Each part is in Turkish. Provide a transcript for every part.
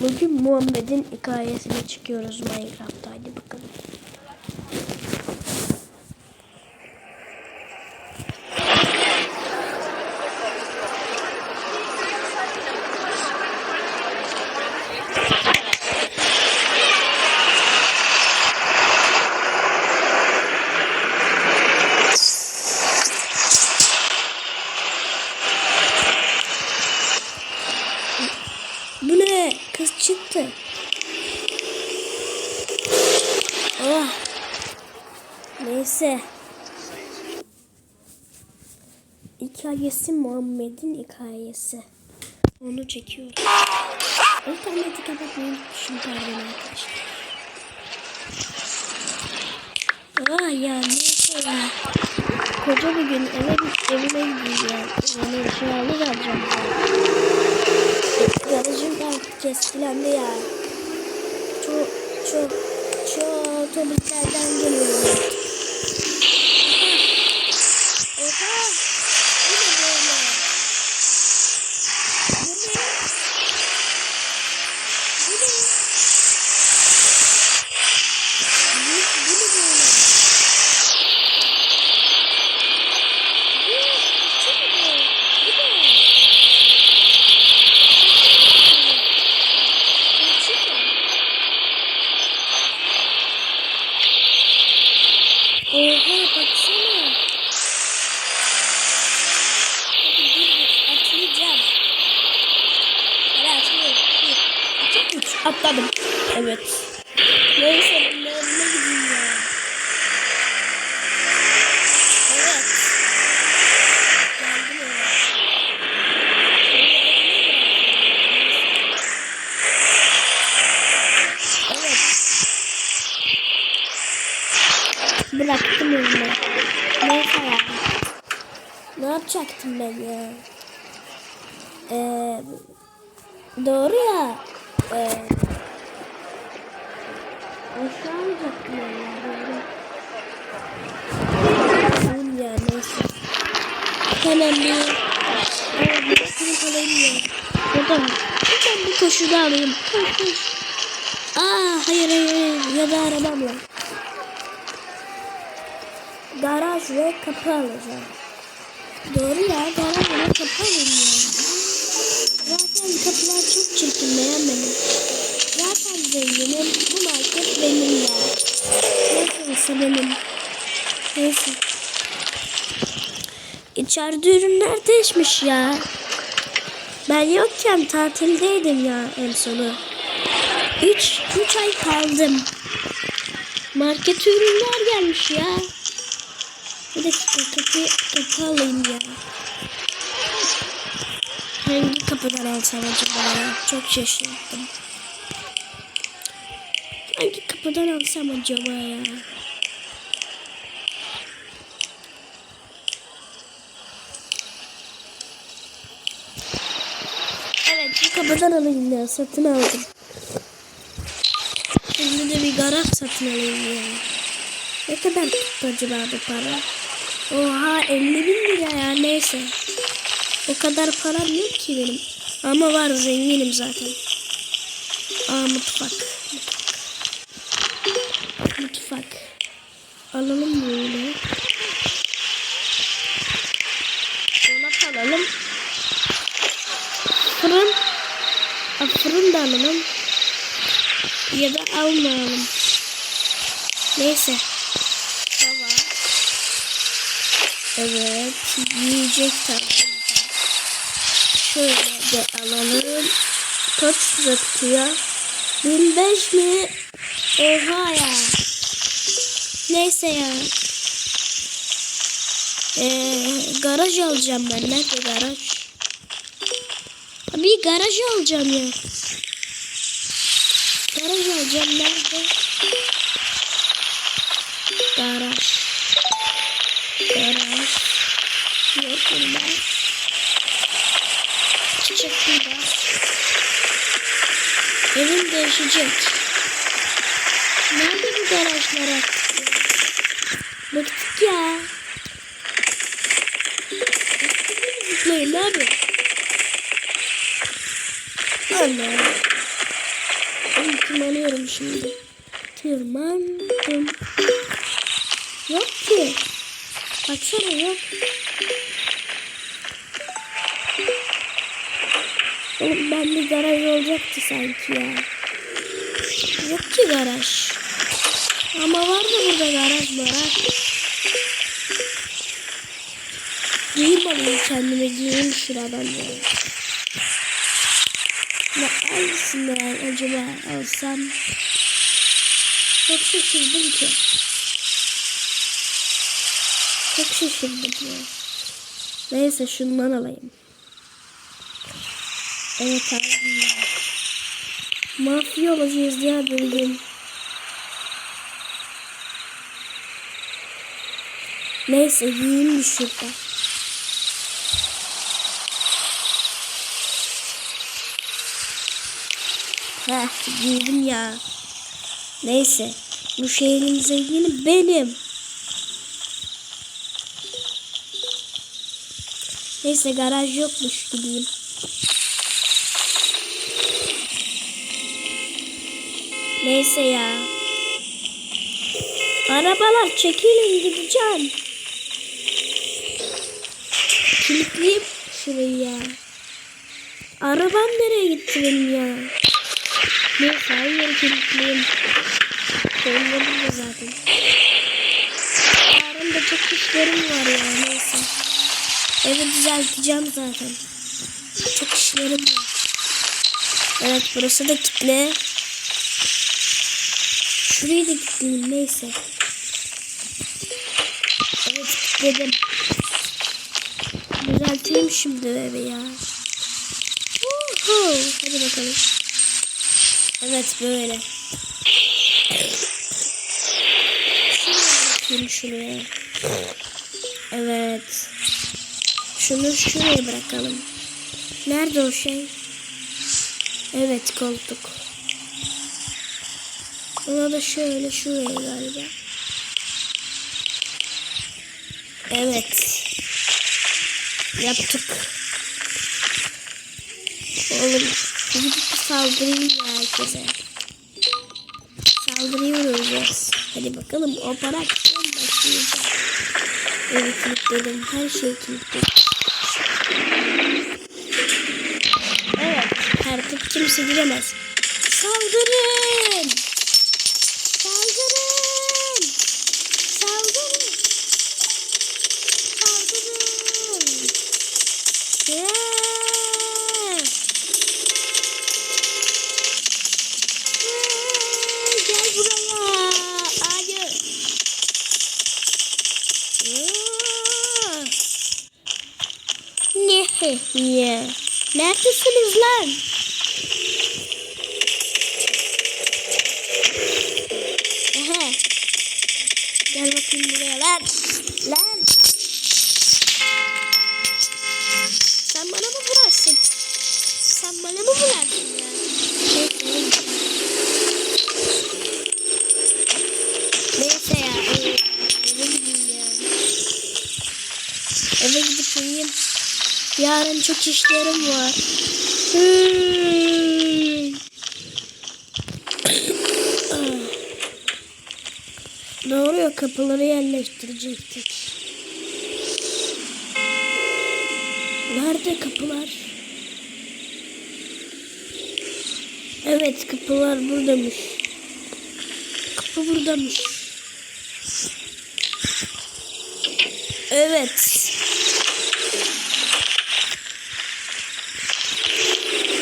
Bugün Muhammed'in hikayesine çıkıyoruz Minecraft'ta. Hadi bakalım. Bu ne? Kız çıktı. Oh. Neyse. Hikayesi Muhammed'in hikayesi. Onu çekiyorum. İnterneti kapatmayı unutmuşum pardon arkadaşlar. Ah ya neyse ya. Koca bir gün eve, evime gideceğim. Yani eşyaları alacağım. Garajım da keskilendi ya. Çok çok geliyor. Oha! Bu ne böyle? Bu ne? Bu ne? Bu, bu ne böyle? Bu, bu ne? Bu ne? Oha baksana. Hadi dur bir atlayacağım. Hadi atlıyorum. Bir, iki, üç. Atladım. Evet. Neyse ben önüne gideyim ya. Bıraktım önüne. Neyse ya. Ne yapacaktım ben ya? Ee, doğru ya. Ee, aşağı alacaktım ben ya. Neyse. Hemen bir... Sürü alayım ya. Da hemen bir koşuda alayım. Koş koş. Aa hayır hayır. Ya da arabamla. Garaj ve kapı alacağım. Doğru ya garaj ve kapı ya. Zaten kapılar çok çirkin beğenmedim. Zaten zenginim. Bu market benim ya. Nasılsa benim. Neyse. İçeride ürünler değişmiş ya. Ben yokken tatildeydim ya en sonu. 3 3 ay kaldım. Market ürünler gelmiş ya. Bir dakika kapı, kapı alayım ya. Kapıdan alsam acaba ya? Çok şaşırdım. Hangi kapıdan alsam acaba ya? Evet bu kapıdan alayım ya. Satın aldım. Şimdi de bir garaj satın alayım ya. Ne kadar tuttu acaba bu para? Oha 50 bin lira ya neyse. O kadar param yok ki benim. Ama var zenginim zaten. Aa mutfak. Mutfak. Mutfak. Alalım böyle. Dolap alalım. Fırın. Aa, fırın da alalım. Ya da almayalım. Neyse. Tava. Evet. Yiyecek tarzı. Şöyle de alalım. Kaç lira tutuyor? 1005 mi? Oha ya. Neyse ya. Ee, garaj alacağım ben. Nerede garaj? Bir garaj alacağım ya. Garaj alacağım. Nerede? Garaj. Yok bunda. Çiçek burada. Evim değişecek. Nerede bu garajlar artık? Bıktık ya. Zıplayın abi. Allah. Oğlum tırmanıyorum şimdi. Tırmandım. Yok ki. Baksana yok. Oğlum bende garaj olacaktı sanki ya. Yok ki garaj. Ama var da burada garaj var. Giyim alayım kendime giyeyim şuradan böyle. Ne hangisinden acaba alsam? Çok şaşırdım ki. Çok şaşırdım ya. Neyse şundan alayım. Evet abi. Mafya olacağız ya bölüm. Neyse yiyeyim bir şurada. Heh giydim ya. Neyse. Bu şehrin zengini benim. Neyse garaj yokmuş gideyim. Neyse ya. Arabalar çekilin gideceğim. Kilitleyeyim şurayı ya. Arabam nereye gitti benim ya? Neyse yeri kilitleyeyim. Koyunlarım da zaten. Yarın da çok işlerim var ya neyse. Evi düzelteceğim zaten. Çok işlerim var. Evet burası da kitle. Şurayı da kilitleyeyim neyse. Evet kilitledim. Düzelteyim şimdi evi ya. Uhu. Hadi bakalım. Evet böyle. Şuraya şuraya. Evet. Şunu şuraya bırakalım. Nerede o şey? Evet koltuk. Ona da şöyle şuraya galiba. Evet. Yaptık. Oğlum gidip saldırayım herkese. Saldırıya uğrayacağız. Hadi bakalım operasyon başlayacak. Evi kilitledim. Her şeyi kilitledim. Evet. Artık kimse giremez. Saldırın! Saldırın! Saldırın! Yeah! Yeah! Gel buraya! Hayır! Yeah! Ne? Ne? Neredesiniz lan? Aha. Gel bakayım buraya lan. Lan. Sen bana mı vurarsın? Sen bana mı vurarsın Yarın çok işlerim var. Doğru ya kapıları yerleştirecektik. Nerede kapılar? Evet kapılar buradamış. Kapı buradamış. Evet.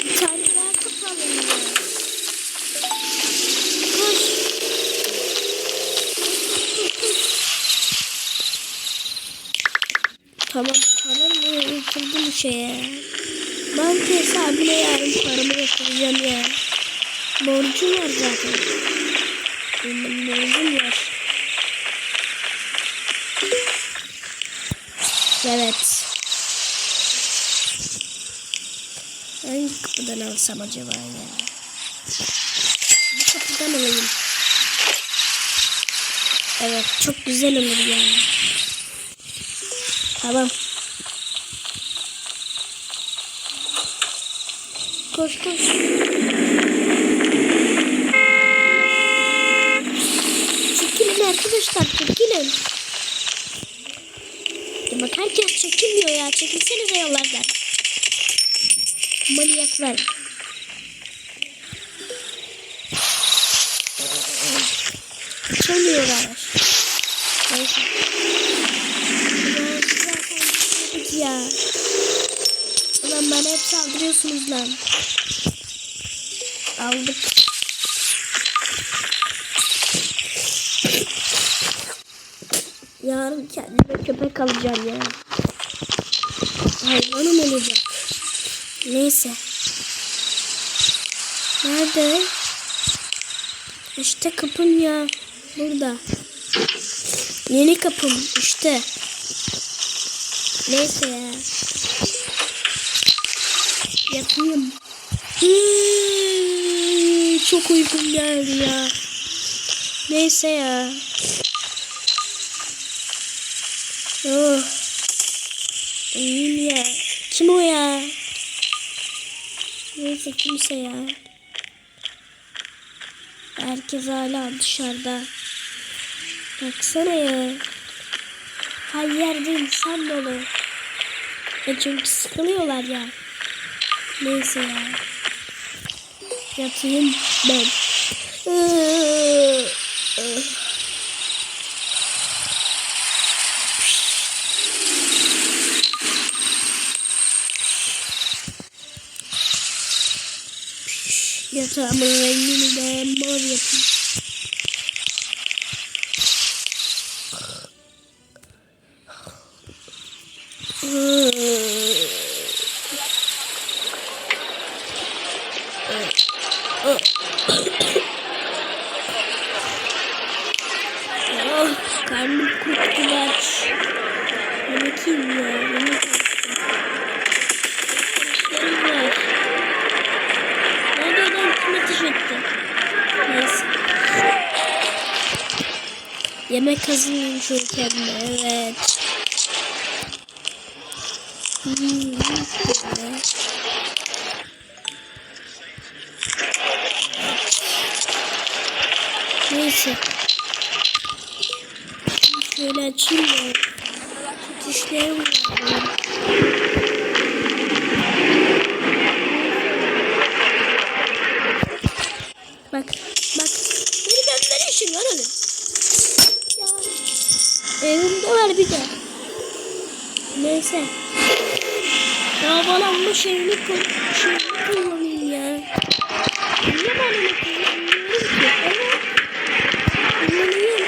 Bir tane daha kapı alayım ya. Koş. Tamam param ne yatırdım şeye. Banka hesabına yarın paramı yatıracağım ya. Borcum var zaten. Benim borcum var. Evet. Hangi kapıdan alsam acaba ya? Bu kapıdan alayım. Evet çok güzel olur yani. Tamam. Koş koş. Çekilin arkadaşlar çekilin. Ya bak herkes çekilmiyor ya. Çekilsenize yollardan. Manyaklar. Yarın kendime köpek alacağım ya. Hayvanım olacak. Neyse. Nerede? İşte kapım ya. Burada. Yeni kapım işte. Neyse ya. Yapayım. Hmm, çok uykum geldi ya. Neyse ya. Oh. İyiyim ya. Kim o ya? Neyse kimse ya. Herkes hala dışarıda. Baksana ya. Her yerde insan dolu. E çünkü sıkılıyorlar ya. Neyse ya. Yatayım ben. Iıı, Yatağımın rengini de mor yapayım. Yemek hazırlayayım kendime. Evet. Hmm. Neyse. Şöyle açayım da. Dişlerim var. Bak, bak. Beni gönder işin var hadi. Ya. Evimde var bir de. Neyse. Ya bana bu şeyini, şeyini kullanayım ya. Niye ben onu kullanmıyorum ki? Evet. Kullanayım.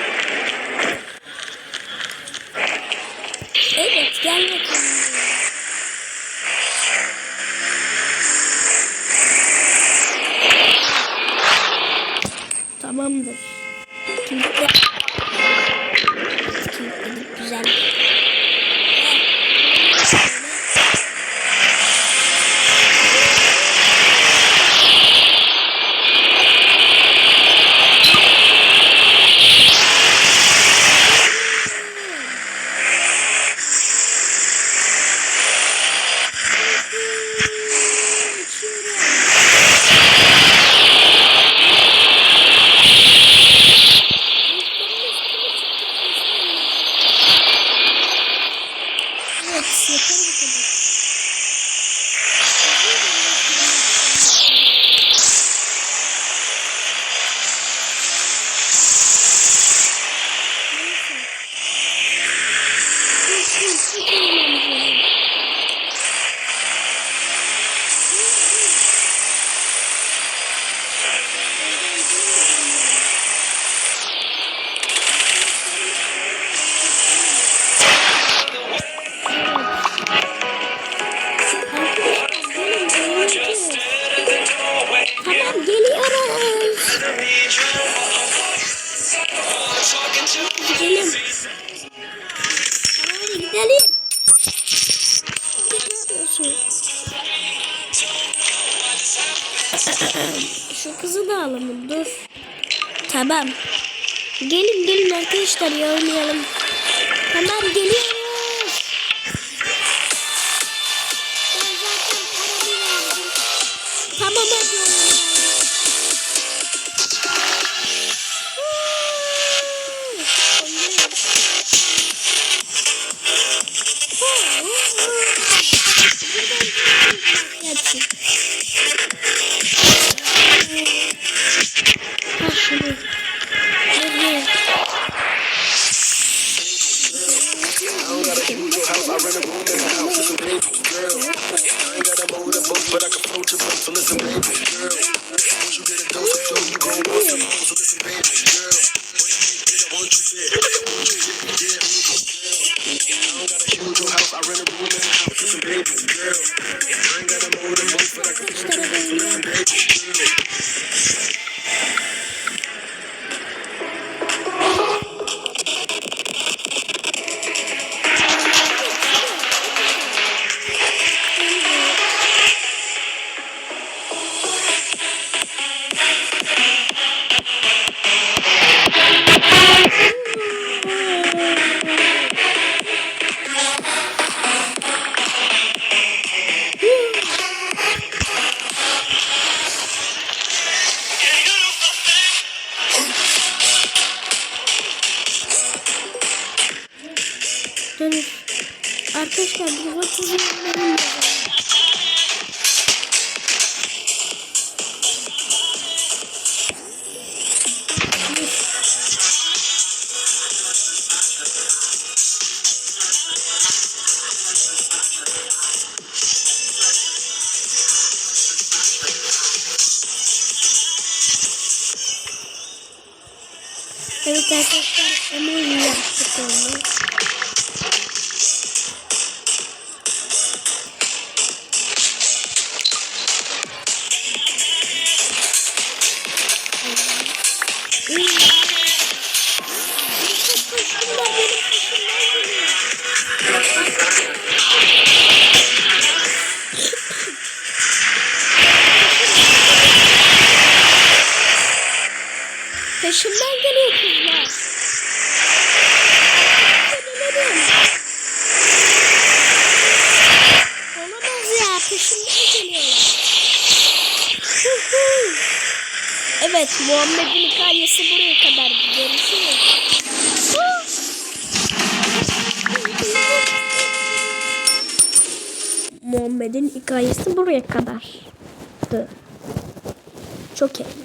Evet gel Tamam geliyoruz. Gidelim. Tamam gidelim. Şu kızı da alalım dur. Tamam. Gelin gelin arkadaşlar ya oynayalım. Tamam geliyoruz. Tamam Evet arkadaşlar emoji yaptık onu. Peşimden Muhammed'in hikayesi buraya kadar. Görüşürüz. Muhammed'in hikayesi buraya kadardı. Çok iyi.